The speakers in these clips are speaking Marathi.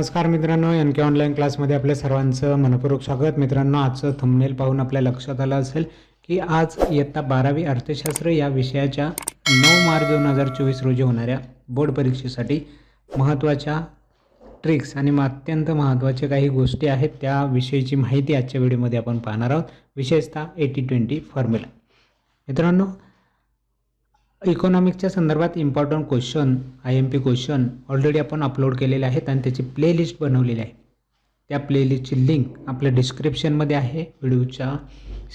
नमस्कार मित्रांनो एन के ऑनलाईन क्लासमध्ये आपल्या सर्वांचं मनपूर्वक स्वागत. मित्रांनो आजचं थंबनेल पाहून आपल्या लक्षात आलं असेल की आज इयत्ता बारावी अर्थशास्त्र या विषयाच्या नऊ मार्च दोन हजार चोवीस रोजी होणाऱ्या बोर्ड परीक्षेसाठी महत्त्वाच्या ट्रिक्स आणि मग अत्यंत महत्त्वाच्या काही गोष्टी आहेत त्याविषयीची माहिती आजच्या व्हिडिओमध्ये आपण पाहणार आहोत. विशेषतः एटी ट्वेंटी फॉर्म्युला मित्रांनो इकॉनॉमिक्सच्या संदर्भात important question I M P question already आपण अपलोड केलेले आहेत आणि त्याची प्लेलिस्ट बनवलेली आहे. त्या प्लेलिस्टची लिंक आपल्या डिस्क्रिप्शनमध्ये आहे. व्हिडिओच्या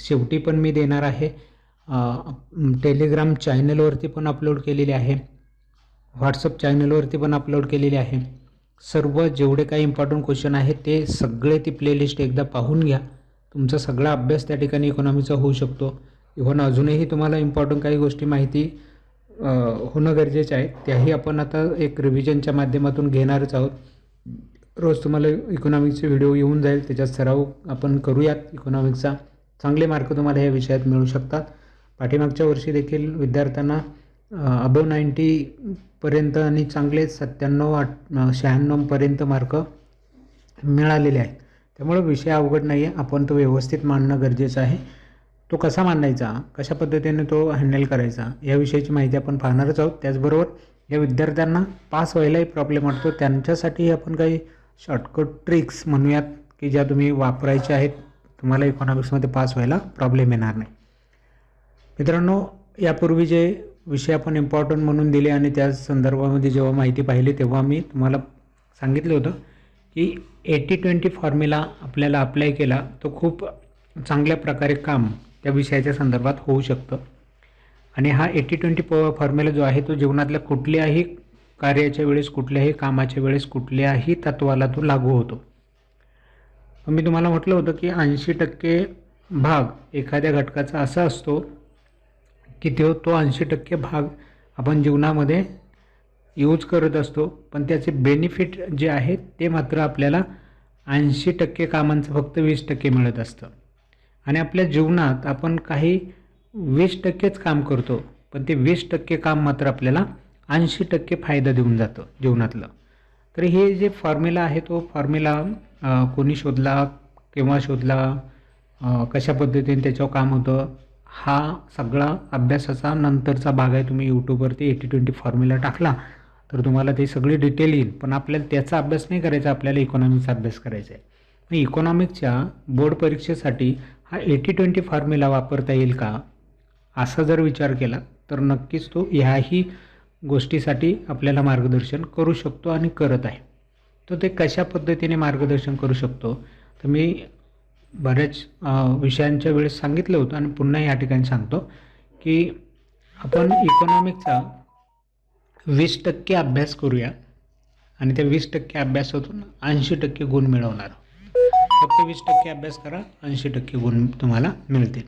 शेवटी पण मी देणार आहे. टेलिग्राम चॅनलवरती पण अपलोड केलेली आहे. व्हॉट्सअप चॅनलवरती पण अपलोड केलेली आहे. सर्व जेवढे काही इम्पॉर्टंट क्वेश्चन आहेत ते सगळे ती प्लेलिस्ट एकदा पाहून घ्या. तुमचा सगळा अभ्यास त्या ठिकाणी इकॉनॉमीचा होऊ शकतो. इव्हन अजूनही तुम्हाला इम्पॉर्टंट काही गोष्टी माहिती होणं गरजेचं आहे. त्याही आपण आता एक रिव्हिजनच्या माध्यमातून घेणारच आहोत. रोज तुम्हाला इकॉनॉमिक्सचे व्हिडिओ येऊन जाईल. त्याच्यात सराव आपण करूयात इकॉनॉमिक्सचा चांगले मार्क तुम्हाला या विषयात मिळू शकतात. पाठीमागच्या वर्षी देखील विद्यार्थ्यांना अबव नाईंटीपर्यंत आणि चांगले सत्त्याण्णव आठ शहाण्णवपर्यंत मार्क मिळालेले आहेत. त्यामुळे विषय अवघड नाही आहे आपण तो व्यवस्थित मांडणं गरजेचं आहे. तो कसा मांडायचा कशा पद्धतीने तो हँडल करायचा याविषयीची माहिती आपण पाहणारच आहोत. त्याचबरोबर या विद्यार्थ्यांना पास व्हायलाही प्रॉब्लेम वाटतो. त्यांच्यासाठी आपण काही शॉर्टकट ट्रिक्स म्हणूयात की ज्या तुम्ही वापरायच्या आहेत. तुम्हाला इकॉनॉमिक्समध्ये पास व्हायला प्रॉब्लेम येणार नाही. मित्रांनो यापूर्वी जे विषय आपण इम्पॉर्टंट म्हणून दिले आणि त्या संदर्भामध्ये जेव्हा माहिती पाहिली तेव्हा मी तुम्हाला सांगितलं होतं की एटी ट्वेंटी फॉर्म्युला आपल्याला अप्लाय केला तो खूप चांगल्या प्रकारे काम त्या विषयाच्या संदर्भात होऊ शकतं. आणि हा एटी ट्वेंटी प फॉर्म्युला जो आहे तो जीवनातल्या कुठल्याही कार्याच्या वेळेस कुठल्याही कामाच्या वेळेस कुठल्याही तत्वाला तो लागू होतो. मी तुम्हाला म्हटलं होतं की ऐंशी टक्के भाग एखाद्या घटकाचा असा असतो की तो तो ऐंशी टक्के भाग आपण जीवनामध्ये यूज करत असतो. पण त्याचे बेनिफिट जे आहेत ते मात्र आपल्याला ऐंशी टक्के कामांचं फक्त वीस टक्के मिळत असतं. आणि आपल्या जीवनात आपण काही वीस टक्केच काम करतो पण ते वीस टक्के काम मात्र आपल्याला ऐंशी टक्के फायदा देऊन जातं जीवनातलं. तर हे जे फॉर्म्युला आहे तो फॉर्म्युला कोणी शोधला केव्हा शोधला कशा पद्धतीने त्याच्यावर काम होतं हा सगळा अभ्यासाचा नंतरचा भाग आहे. तुम्ही यूट्यूबवरती एटी ट्वेंटी फॉर्म्युला टाकला तर तुम्हाला ते सगळी डिटेल येईल. पण आपल्याला त्याचा अभ्यास नाही करायचा आपल्याला इकॉनॉमिक्सचा अभ्यास करायचा आहे. मग इकॉनॉमिक्सच्या बोर्ड परीक्षेसाठी हा एटी ट्वेंटी फॉर्म्युला वापरता येईल का? असा जर विचार केला तर नक्कीच तो ह्याही गोष्टीसाठी आपल्याला मार्गदर्शन करू शकतो आणि करत आहे. तो ते कशा पद्धतीने मार्गदर्शन करू शकतो? तर मी बऱ्याच विषयांच्या वेळेस सांगितलं होतं आणि पुन्हा या ठिकाणी सांगतो की आपण इकॉनॉमिकचा वीस टक्के अभ्यास करूया आणि त्या वीस टक्के अभ्यासातून ऐंशी टक्के गुण मिळवणार. फक्त वीस टक्के अभ्यास करा ऐंशी टक्के गुण तुम्हाला मिळतील.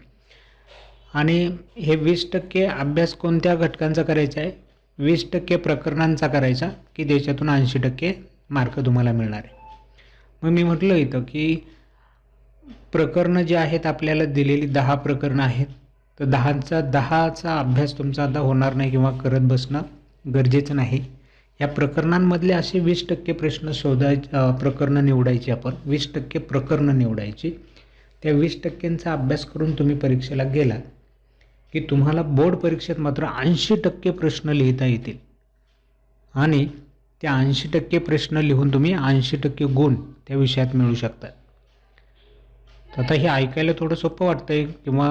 आणि हे वीस टक्के अभ्यास कोणत्या घटकांचा करायचा आहे? वीस टक्के प्रकरणांचा करायचा की त्याच्यातून ऐंशी टक्के मार्क तुम्हाला मिळणार आहे. मग मी म्हटलं इथं की प्रकरणं जे आहेत आपल्याला दिलेली दहा प्रकरणं आहेत तर दहाचा दहाचा अभ्यास तुमचा आता होणार नाही किंवा करत बसणं गरजेचं नाही. या प्रकरणांमधले असे वीस टक्के प्रश्न शोधाय प्रकरणं निवडायची आपण. वीस टक्के प्रकरणं निवडायची. त्या वीस टक्क्यांचा अभ्यास करून तुम्ही परीक्षेला गेलात की तुम्हाला बोर्ड परीक्षेत मात्र ऐंशी टक्के प्रश्न लिहिता येतील. आणि त्या ऐंशी टक्के प्रश्न लिहून तुम्ही ऐंशी टक्के गुण त्या विषयात मिळू शकतात तर आता हे ऐकायला थोडं सोपं वाटतंय किंवा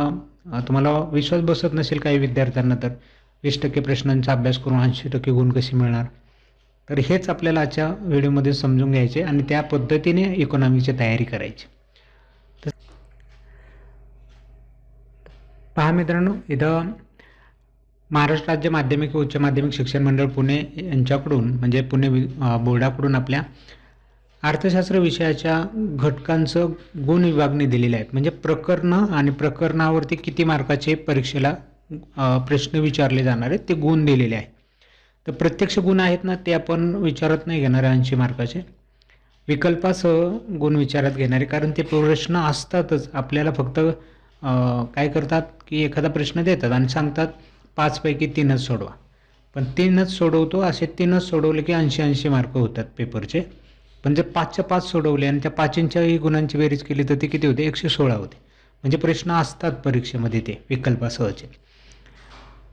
तुम्हाला विश्वास बसत नसेल काही विद्यार्थ्यांना तर वीस टक्के प्रश्नांचा अभ्यास करून ऐंशी टक्के गुण कसे मिळणार? तर हेच आपल्याला आजच्या व्हिडिओमध्ये समजून घ्यायचे आणि त्या पद्धतीने इकॉनॉमिकची तयारी करायची. तर पहा मित्रांनो इथं महाराष्ट्र राज्य माध्यमिक व उच्च माध्यमिक शिक्षण मंडळ पुणे यांच्याकडून म्हणजे पुणे बोर्डाकडून आपल्या अर्थशास्त्र विषयाच्या घटकांचं गुण विभागणी दिलेले आहेत. म्हणजे प्रकरणं आणि प्रकरणावरती किती मार्काचे परीक्षेला प्रश्न विचारले जाणार आहेत ते गुण दिलेले आहेत. तर प्रत्यक्ष गुण आहेत ना ते आपण विचारत नाही घेणार ऐंशी मार्काचे. विकल्पासह गुण विचारात घेणारे कारण ते प्रश्न असतातच. आपल्याला फक्त काय करतात की एखादा प्रश्न देतात आणि सांगतात पाचपैकी तीनच सोडवा. पण तीनच सोडवतो असे तीनच सोडवले की ऐंशी ऐंशी मार्क होतात पेपरचे. पण जर पाचच्या पाच सोडवले आणि त्या पाचींच्याही गुणांची बेरीज केली तर ते किती होते? एकशे सोळा होते. म्हणजे प्रश्न असतात परीक्षेमध्ये ते विकल्पासहचे.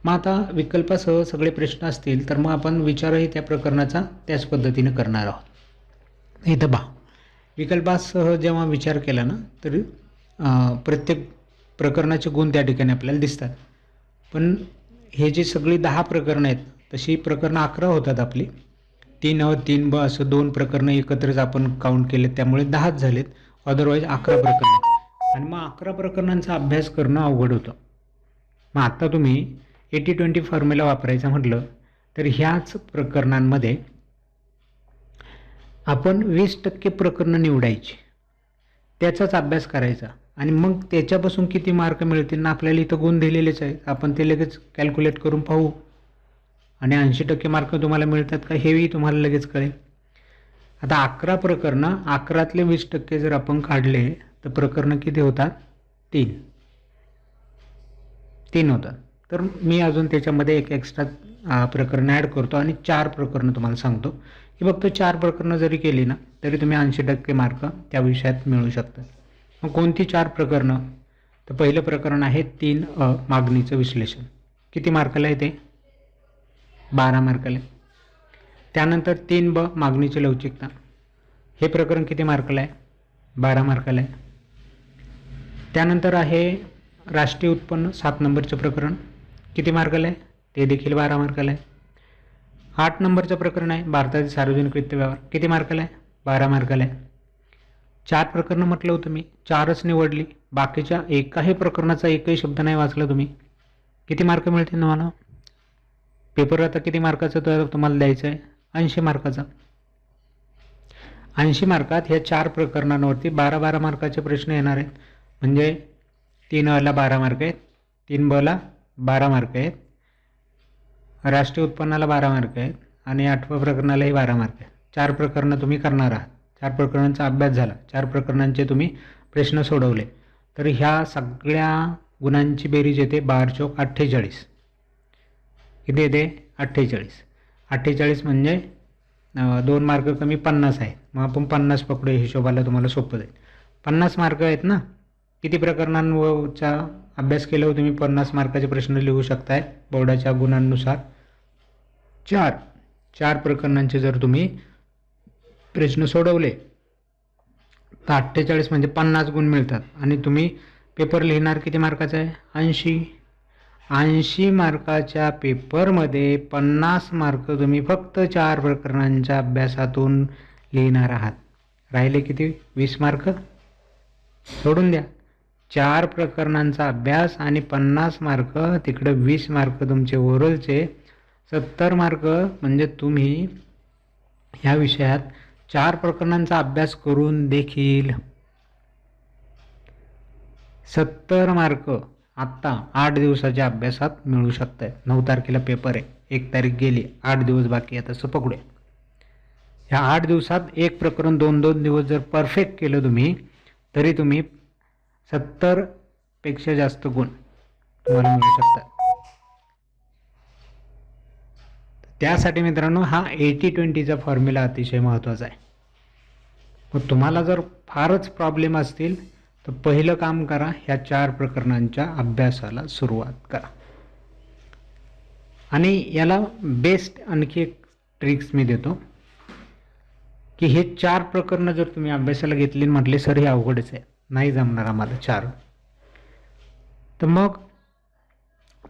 मग आता विकल्पासह सगळे प्रश्न असतील तर मग आपण विचारही त्या प्रकरणाचा त्याच पद्धतीने करणार आहोत. इथं बा विकल्पासह जेव्हा विचार केला ना तर प्रत्येक प्रकरणाचे गुण त्या ठिकाणी आपल्याला दिसतात. पण हे जे सगळी दहा प्रकरणं आहेत तशी प्रकरणं अकरा होतात आपली. तीन अ तीन ब असं दोन प्रकरणं एकत्रच आपण काउंट केले त्यामुळे दहाच झालेत. अदरवाईज अकरा प्रकरणं आणि मग अकरा प्रकरणांचा अभ्यास करणं अवघड होतं. मग आत्ता तुम्ही एटी ट्वेंटी फॉर्म्युला वापरायचा म्हटलं तर ह्याच प्रकरणांमध्ये आपण वीस टक्के प्रकरणं निवडायची. त्याचाच अभ्यास करायचा. आणि मग त्याच्यापासून किती मार्क मिळतील ना आपल्याला इथं गुण दिलेलेच आहेत. आपण ते लगेच कॅल्क्युलेट करून पाहू. आणि ऐंशी टक्के मार्क तुम्हाला मिळतात का हेही तुम्हाला लगेच कळेल. आता अकरा प्रकरणं अकरातले वीस टक्के जर आपण काढले तर प्रकरणं किती होतात? तीन. तीन होतात. तर मी अजून त्याच्यामध्ये एक एक्स्ट्रा प्रकरण ॲड करतो आणि चार प्रकरणं तुम्हाला सांगतो. की फक्त चार प्रकरणं जरी केली ना तरी तुम्ही ऐंशी टक्के मार्क त्या विषयात मिळू शकतात मग कोणती चार प्रकरणं? तर पहिलं प्रकरण आहे तीन अ मागणीचं विश्लेषण. किती मार्काला आहे ते? बारा मार्काला. आहे त्यानंतर तीन ब मागणीची लवचिकता. हे प्रकरण किती मार्काला आहे? बारा मार्काला आहे. त्यानंतर आहे राष्ट्रीय उत्पन्न सात नंबरचं प्रकरण. किती मार्गाला आहे ते देखील बारा मार्काला आहे आठ नंबरचं प्रकरण आहे भारतातील सार्वजनिक वित्त व्यवहार. किती मार्काला आहे बारा मार्काला आहे चार प्रकरणं म्हटलं होतं मी. चारच निवडली. बाकीच्या एकाही प्रकरणाचा एकही शब्द नाही वाचला तुम्ही. किती मार्क मिळतील तुम्हाला? पेपर आता किती मार्काचं तर तुम्हाला द्यायचं आहे? ऐंशी मार्काचा. ऐंशी मार्कात ह्या चार प्रकरणांवरती बारा बारा मार्काचे प्रश्न येणार आहेत. म्हणजे तीन अला बारा मार्क आहेत. तीन बला बारा मार्क आहेत. राष्ट्रीय उत्पन्नाला बारा मार्क आहेत आणि आठव्या प्रकरणालाही बारा मार्क आहेत. चार प्रकरणं तुम्ही करणार आहात. चार प्रकरणांचा अभ्यास झाला. चार प्रकरणांचे तुम्ही प्रश्न सोडवले. तर ह्या सगळ्या गुणांची बेरीज येते बार चौक अठ्ठेचाळीस. किती येते अठ्ठेचाळीस. अठ्ठेचाळीस म्हणजे दोन मार्क कमी पन्नास आहेत. मग आपण पन्नास पकडू हिशोबाला तुम्हाला सोपं जाईल. पन्नास मार्क आहेत ना? किती प्रकरणांचा अभ्यास केल्यावर हो तुम्ही? पन्नास मार्काचे प्रश्न लिहू शकताय बोर्डाच्या गुणांनुसार. चार. चार प्रकरणांचे जर तुम्ही प्रश्न सोडवले तर अठ्ठेचाळीस म्हणजे पन्नास गुण मिळतात. आणि तुम्ही पेपर लिहिणार किती मार्काचा आहे? ऐंशी. ऐंशी मार्काच्या पेपरमध्ये पन्नास मार्क तुम्ही फक्त चार प्रकरणांच्या अभ्यासातून लिहिणार आहात. राहिले किती? वीस मार्क? सोडून द्या. चार प्रकरणांचा अभ्यास आणि पन्नास मार्क तिकडं वीस मार्क तुमचे ओरलचे सत्तर मार्क म्हणजे तुम्ही ह्या विषयात चार प्रकरणांचा अभ्यास करून देखील. सत्तर मार्क आत्ता आठ दिवसाच्या अभ्यासात मिळू शकत आहे नऊ तारखेला पेपर आहे. एक तारीख गेली. आठ दिवस बाकी आहे तसं पकडूया. ह्या आठ दिवसात एक प्रकरण दोन दोन दिवस जर परफेक्ट केलं तुम्ही तरी तुम्ही सत्तरपेक्षा जास्त गुण तुम्हाला मिळू शकतात. त्यासाठी मित्रांनो हा एटी ट्वेंटीचा फॉर्म्युला अतिशय महत्त्वाचा आहे. मग तुम्हाला जर फारच प्रॉब्लेम असतील तर पहिलं काम करा ह्या चार प्रकरणांच्या अभ्यासाला सुरुवात करा. आणि याला बेस्ट आणखी एक ट्रिक्स मी देतो की हे चार प्रकरणं जर तुम्ही अभ्यासाला घेतली म्हटले सर हे अवघडच आहे. नाही जमणार आम्हाला चार. तर मग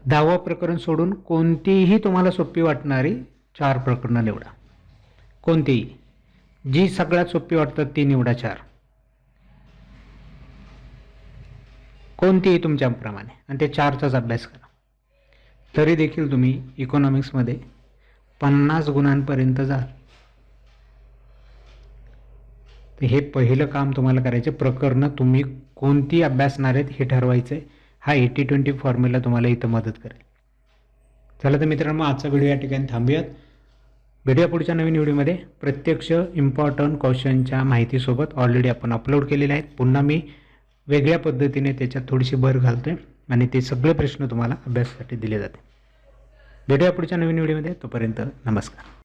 दहावं प्रकरण सोडून कोणतीही तुम्हाला सोपी वाटणारी चार प्रकरणं निवडा. कोणतीही. जी सगळ्यात सोपी वाटतात ती निवडा चार. कोणतीही तुमच्याप्रमाणे आणि ते चारचाच अभ्यास करा. तरी देखील तुम्ही इकॉनॉमिक्समध्ये पन्नास गुणांपर्यंत जाल. तर हे पहिलं काम तुम्हाला करायचं. प्रकरणं तुम्ही कोणती अभ्यासणार आहेत हे ठरवायचं आहे हा एटी ट्वेंटी फॉर्म्युला तुम्हाला इथं मदत करेल. चला तर मित्रांनो आजचा व्हिडिओ या ठिकाणी थांबूयात. भेटूया पुढच्या नवीन व्हिडिओमध्ये. प्रत्यक्ष इम्पॉर्टंट क्वेश्चनच्या माहितीसोबत ऑलरेडी आपण अपलोड केलेले आहेत. पुन्हा मी वेगळ्या पद्धतीने त्याच्यात थोडीशी भर घालतो आहे आणि ते सगळे प्रश्न तुम्हाला अभ्यासासाठी दिले जाते भेटूया पुढच्या नवीन व्हिडिओमध्ये. तोपर्यंत नमस्कार.